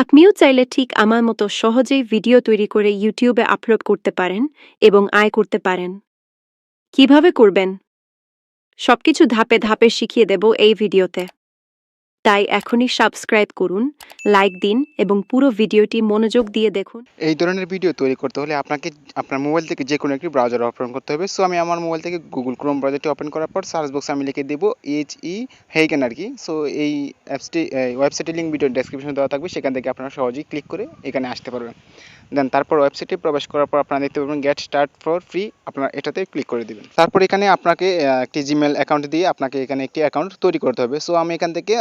আপনিও চাইলে ঠিক আমার মতো সহজেই ভিডিও তৈরি করে ইউটিউবে আপলোড করতে পারেন এবং আয় করতে পারেন। কীভাবে করবেন? সবকিছু ধাপে ধাপে শিখিয়ে দেব এই ভিডিওতে। তাই এখনই সাবস্ক্রাইব করুন লাইক দিন এবং পুরো ভিডিওটি মনোযোগ দিয়ে দেখুন। এই ধরনের ভিডিও তৈরি করতে হলে আপনাকে আপনার মোবাইল থেকে যে কোনো একটি ব্রাউজার ওপেন করতে হবে। সো আমি আমার মোবাইল থেকে গুগল ক্রোম ব্রাউজারটি ওপেন করার পর সার্চ বক্সে আমি লিখে দেবো এইচ ই হেইকেন আর কি। সো এই অ্যাপসটি ওয়েবসাইটের লিঙ্ক ভিডিও ডেসক্রিপশনে দেওয়া থাকবে। সেখান থেকে আপনারা সহজেই ক্লিক করে এখানে আসতে পারবেন। দেন তারপর ওয়েবসাইটে প্রবেশ করার পর আপনারা দেখতে পাবেন গেট স্টার্ট ফর ফ্রি আপনারা এটাতে ক্লিক করে দিবেন। তারপর এখানে আপনাকে একটি জিমেল অ্যাকাউন্ট দিয়ে আপনাকে এখানে একটি অ্যাকাউন্ট তৈরি করতে হবে। সো আমি এখান থেকে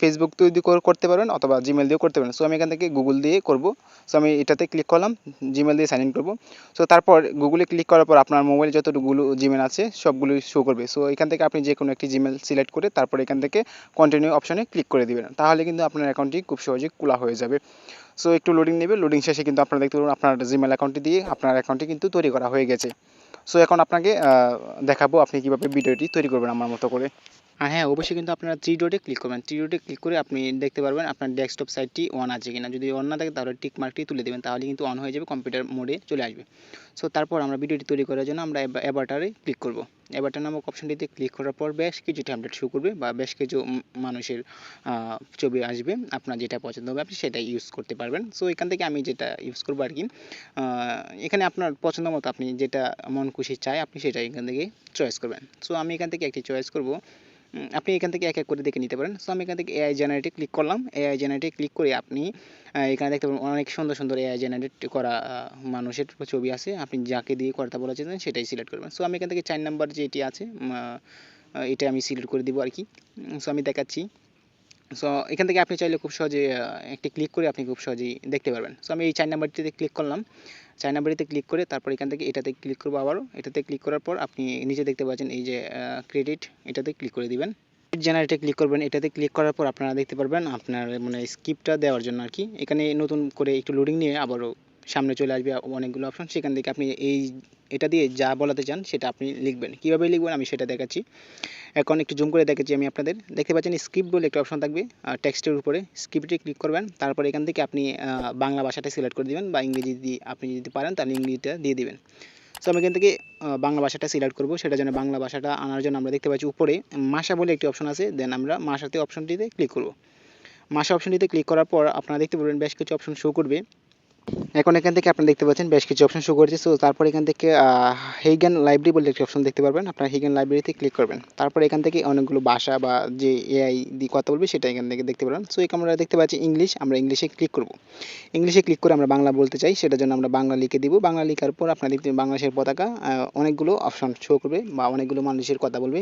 ফেসবুক তৈরি করে- করতে পারবেন অথবা জিমেল দিয়েও করতে পারেন সো আমি এখান থেকে গুগল দিয়ে করব। সো আমি এটাতে ক্লিক করলাম জিমেল দিয়ে সাইন ইন করব। সো তারপর গুগলে ক্লিক করার পর আপনার মোবাইলে যতগুলো জিমেল আছে সবগুলো শো করবে। সো এখান থেকে আপনি যে কোনো একটি জিমেল সিলেক্ট করে তারপর এখান থেকে কন্টিনিউ অপশনে ক্লিক করে দিবেন। তাহলে কিন্তু আপনার অ্যাকাউন্টটি খুব সহজেই খোলা হয়ে যাবে। সো একটু লোডিং নেবে। লোডিং শেষে কিন্তু আপনারা দেখতে পারবেন আপনার জিমেল অ্যাকাউন্টটি দিয়ে আপনার অ্যাকাউন্টটি কিন্তু তৈরি করা হয়ে গেছে। সো এখন আপনাকে দেখাবো আপনি কীভাবে ভিডিওটি তৈরি করবেন আমার মতো করে। আর হ্যাঁ অবশ্যই কিন্তু আপনারা থ্রি ডটে ক্লিক করবেন। থ্রি ডটে ক্লিক করে আপনি দেখতে পারবেন আপনার ডেস্কটপ সাইটটি অন আছে কিনা। যদি অন না থাকে, তাহলে টিক মার্কটি তুলে দেবেন, তাহলে কিন্তু অন হয়ে যাবে কম্পিউটার মোডে চলে আসবে। সো তারপর আমরা ভিডিওটি তৈরি করার জন্য আমরা অ্যাবাটারে ক্লিক করব। অ্যাবাটার নামক অপশনটিতে ক্লিক করার পর বেশ কিছু ট্যাবলেট শো করবে বা বেশ কিছু মানুষের ছবি আসবে। আপনার যেটা পছন্দ হবে, আপনি সেটা ইউজ করতে পারবেন। সো এখান থেকে আমি যেটা ইউজ করব আর কি এখানে আপনার পছন্দ মতো আপনি যেটা মন খুশি চায়, আপনি সেটা এখান থেকে চয়েস করবেন। সো আমি এখান থেকে একটি চয়েস করব। আপনি এখান থেকে এক এক করে দেখে নিতে পারেন। সো আমি এখান থেকে এআই জেনারেটে ক্লিক করলাম। এআই জেনারেটে ক্লিক করে আপনি এখানে দেখতে পাবেন অনেক সুন্দর সুন্দর এআই জেনারেট করা মানুষের ছবি আছে। আপনি যাকে দিয়ে করতে বলেছেন সেটাই সিলেক্ট করবেন। সো আমি এখান থেকে চার নাম্বার যেটি আছে এটা আমি সিলেক্ট করে দিব আর কি। সো আমি দেখাচ্ছি। সো এখান থেকে আপনি চাইলে খুব সহজে একটি ক্লিক করে আপনি খুব সহজেই দেখতে পারবেন। সো আমি এই চার নাম্বারটিতে ক্লিক করলাম। চার বাড়িতে ক্লিক করে তারপর এখান থেকে এটাতে ক্লিক করব আবারও। এটাতে ক্লিক করার পর আপনি নিচে দেখতে পাচ্ছেন এই যে ক্রেডিট এটাতে ক্লিক করে দিবেন। জেনারেটে ক্লিক করবেন। এটাতে ক্লিক করার পর আপনারা দেখতে পারবেন আপনার মানে স্কিপটা দেওয়ার জন্য আর কি। এখানে নতুন করে একটু লোডিং নিয়ে আবারও সামনে চলে আসবে অনেকগুলো অপশন সেখান থেকে আপনি এই এটা দিয়ে যা বলাতে চান সেটা আপনি লিখবেন। কীভাবে লিখবেন আমি সেটা দেখাচ্ছি। এখন একটু জুম করে দেখাচ্ছি আমি আপনাদের। দেখতে পাচ্ছেন স্ক্রিপ্ট বলে একটা অপশন থাকবে টেক্সটের উপরে। স্ক্রিপ্টে ক্লিক করবেন, তারপর এখান থেকে আপনি বাংলা ভাষাটা সিলেক্ট করে দিবেন বা ইংরেজি দিয়ে আপনি যদি পারেন তাহলে ইংরেজিটা দিয়ে দিবেন। সো আমি এখান থেকে বাংলা ভাষাটা সিলেক্ট করব সেটার জন্য বাংলা ভাষাটা আনার জন্য আমরা দেখতে পাচ্ছি উপরে মাসা বলে একটি অপশন আছে দেন আমরা মাসাতে অপশনটিতে ক্লিক করব। মাসা অপশনটিতে ক্লিক করার পর আপনারা দেখতে পারবেন বেশ কিছু অপশন শো করবে। এখন এখান থেকে আপনারা দেখতে পাচ্ছেন বেশ কিছু অপশন শো করেছে। সো তারপর এখান থেকে হেগান লাইব্রেরি বলে একটি অপশন দেখতে পারবেন। আপনারা হেগান লাইব্রেরিতে ক্লিক করবেন। তারপর এখান থেকে অনেকগুলো ভাষা বা যে এআই দিয়ে কথা বলবে, সেটা এখান থেকে দেখতে পারবেন। সো এখানে আমরা দেখতে পাচ্ছি ইংলিশ আমরা ইংলিশে ক্লিক করব। ইংলিশে ক্লিক করে আমরা বাংলা বলতে চাই, সেটার জন্য আমরা বাংলা লিখে দিব। বাংলা লেখার পর আপনারা দেখতে বাংলাদেশের পতাকা অনেকগুলো অপশন শো করবে বা অনেকগুলো মানুষের কথা বলবে।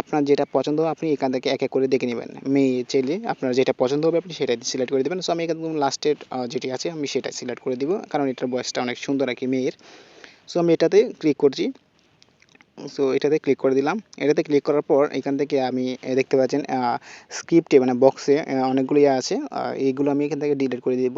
আপনার যেটা পছন্দ হবে আপনি এখান থেকে এক এক করে দেখে নেবেন। মেয়ে, ছেলে, আপনার যেটা পছন্দ হবে, আপনি সেটাই সিলেক্ট করে দেবেন। সো আমি এখানে লাস্টের যেটি আছে, আমি সেটা সিলেক্ট করে দিব, কারণ এটার বয়সটা অনেক সুন্দর আর কি মেয়ের। সো আমি এটাতে ক্লিক করছি। সো এটাতে ক্লিক করে দিলাম। এটাতে ক্লিক করার পর এখান থেকে আমি দেখতে পাচ্ছেন স্ক্রিপ্টে মানে বক্সে অনেকগুলো আছে। এইগুলো আমি এখান থেকে ডিলিট করে দিব।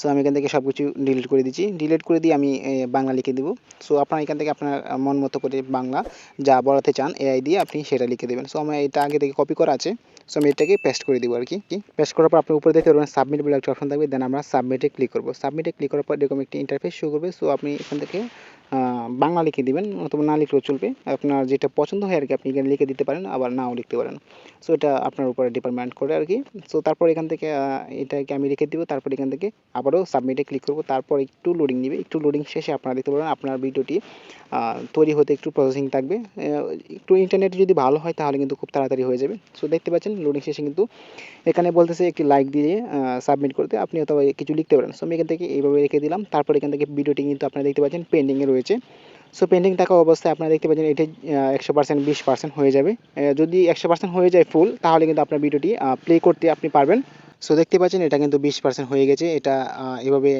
সো আমি এখান থেকে সব কিছু ডিলিট করে দিচ্ছি। ডিলিট করে দিয়ে আমি বাংলা লিখে দেবো। সো আপনার এখান থেকে আপনার মন মতো করে বাংলা যা বলাতে চান এআই দিয়ে আপনি সেটা লিখে দেবেন। সো আমার এটা আগে থেকে কপি করা আছে। সো আমি এটাকে পেস্ট করে দিব আর কি পেস্ট করার পর আপনি উপরে দেখতে পারবেন সাবমিট বলে একটা অপশন থাকবে। দেন আমরা সাবমিটে ক্লিক করব। সাবমিটে ক্লিক করার পর এরকম একটি ইন্টারফেস শো করবে। সো আপনি এখান থেকে বাংলা লিখে দিবেন, অথবা না লিখলেও চলবে। আপনার যেটা পছন্দ হয় আর কি আপনি এখানে লিখে দিতে পারেন, আবার নাও লিখতে পারেন। সো এটা আপনার উপরে ডিপার্টমেন্ট করে আর কি সো তারপর এখান থেকে এটাকে আমি রেখে দিব, তারপর এখান থেকে আবারও সাবমিটে ক্লিক করব। তারপর একটু লোডিং নেবে, একটু লোডিং শেষে আপনারা দেখতে পারবেন, আপনার ভিডিওটি তৈরি হতে একটু প্রসেসিং থাকবে। একটু ইন্টারনেট যদি ভালো হয়, তাহলে কিন্তু খুব তাড়াতাড়ি হয়ে যাবে। সো দেখতে পাচ্ছেন লোডিং শেষে কিন্তু এখানে বলতেছে একটি লাইক দিয়ে সাবমিট করতে। আপনি অথবা কিছু লিখতে পারেন। সো আমি এখান থেকে এইভাবে রেখে দিলাম। তারপর এখান থেকে ভিডিওটি কিন্তু আপনারা দেখতে পাচ্ছেন পেন্ডিংয়ে রয়েছে। সো পেন্ডিং থাকা অবস্থায় আপনারা দেখতে পাচ্ছেন এটি একশো পার্সেন্ট বিশ পার্সেন্ট হয়ে যাবে। যদি একশো পার্সেন্ট হয়ে যায় ফুল তাহলে কিন্তু আপনার ভিডিওটি প্লে করতে আপনি পারবেন। সো দেখতে পাচ্ছেন এটা কিন্তু বিশ পার্সেন্ট হয়ে গেছে। এটা এভাবে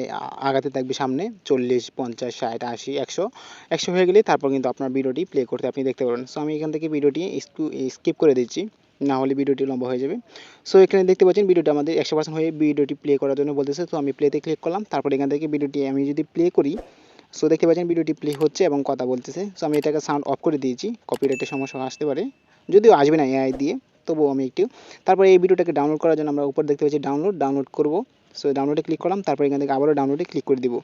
আগাতে থাকবে সামনে চল্লিশ, পঞ্চাশ, ষাট, আশি, একশো। একশো হয়ে গেলে তারপর কিন্তু আপনার ভিডিওটি প্লে করতে আপনি দেখতে পারবেন। সো আমি এখান থেকে ভিডিওটি স্কিপ করে দিচ্ছি। না হলে ভিডিওটি লম্বা হয়ে যাবে। সো এখানে দেখতে পাচ্ছেন ভিডিওটি আমাদের একশো পার্সেন্ট হয়ে ভিডিওটি প্লে করার জন্য বলতেছে। তো আমি প্লেতে ক্লিক করলাম। তারপর এখান থেকে ভিডিওটি আমি যদি প্লে করি সো দেখতে পাচ্ছেন ভিডিওটি প্লে হচ্ছে এবং কথা বলতেছে। সো আমি এটাকে সাউন্ড অফ করে দিয়েছি। কপিরাইটের সমস্যা আসতে পারে। যদিও আসবে না এআই দিয়ে, তবুও আমি একটু। তারপরে এই ভিডিওটাকে ডাউনলোড করার জন্য আমরা উপর দেখতে পাচ্ছি ডাউনলোড ডাউনলোড করব। সো ডাউনলোডে ক্লিক করলাম, তারপর এখান থেকে আবারও ডাউনলোডে ক্লিক করে দিব।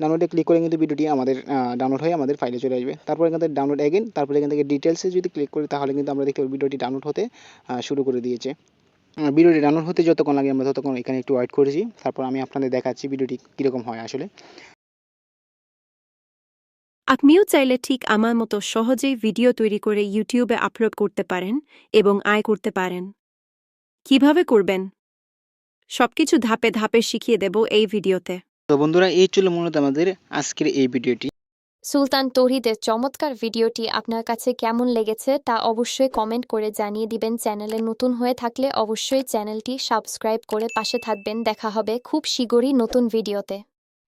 ডাউনলোডে ক্লিক করে কিন্তু ভিডিওটি আমাদের ডাউনলোড হয়ে আমাদের ফাইলে চলে আসবে। তারপর এখান থেকে ডাউনলোড এগেন তারপরে এখান থেকে ডিটেলসে যদি ক্লিক করি, তাহলে কিন্তু আমরা দেখতে পাবো ভিডিওটি ডাউনলোড হতে শুরু করে দিয়েছে। ভিডিওটি ডাউনলোড হতে যতক্ষণ লাগে আমরা ততক্ষণ এখানে একটু ওয়েট করেছি। তারপর আমি আপনাদের দেখাচ্ছি ভিডিওটি কীরকম হয় আসলে। আপনিও চাইলে ঠিক আমার মতো সহজেই ভিডিও তৈরি করে ইউটিউবে আপলোড করতে পারেন এবং আয় করতে পারেন। কীভাবে করবেন? সবকিছু ধাপে ধাপে শিখিয়ে দেব এই ভিডিওতে। তো বন্ধুরা এই ছিল মূলত আমাদের আজকের এই ভিডিওটি। সুলতান তৌহিদের চমৎকার ভিডিওটি আপনার কাছে কেমন লেগেছে তা অবশ্যই কমেন্ট করে জানিয়ে দিবেন। চ্যানেলে নতুন হয়ে থাকলে অবশ্যই চ্যানেলটি সাবস্ক্রাইব করে পাশে থাকবেন। দেখা হবে খুব শীঘ্রই নতুন ভিডিওতে।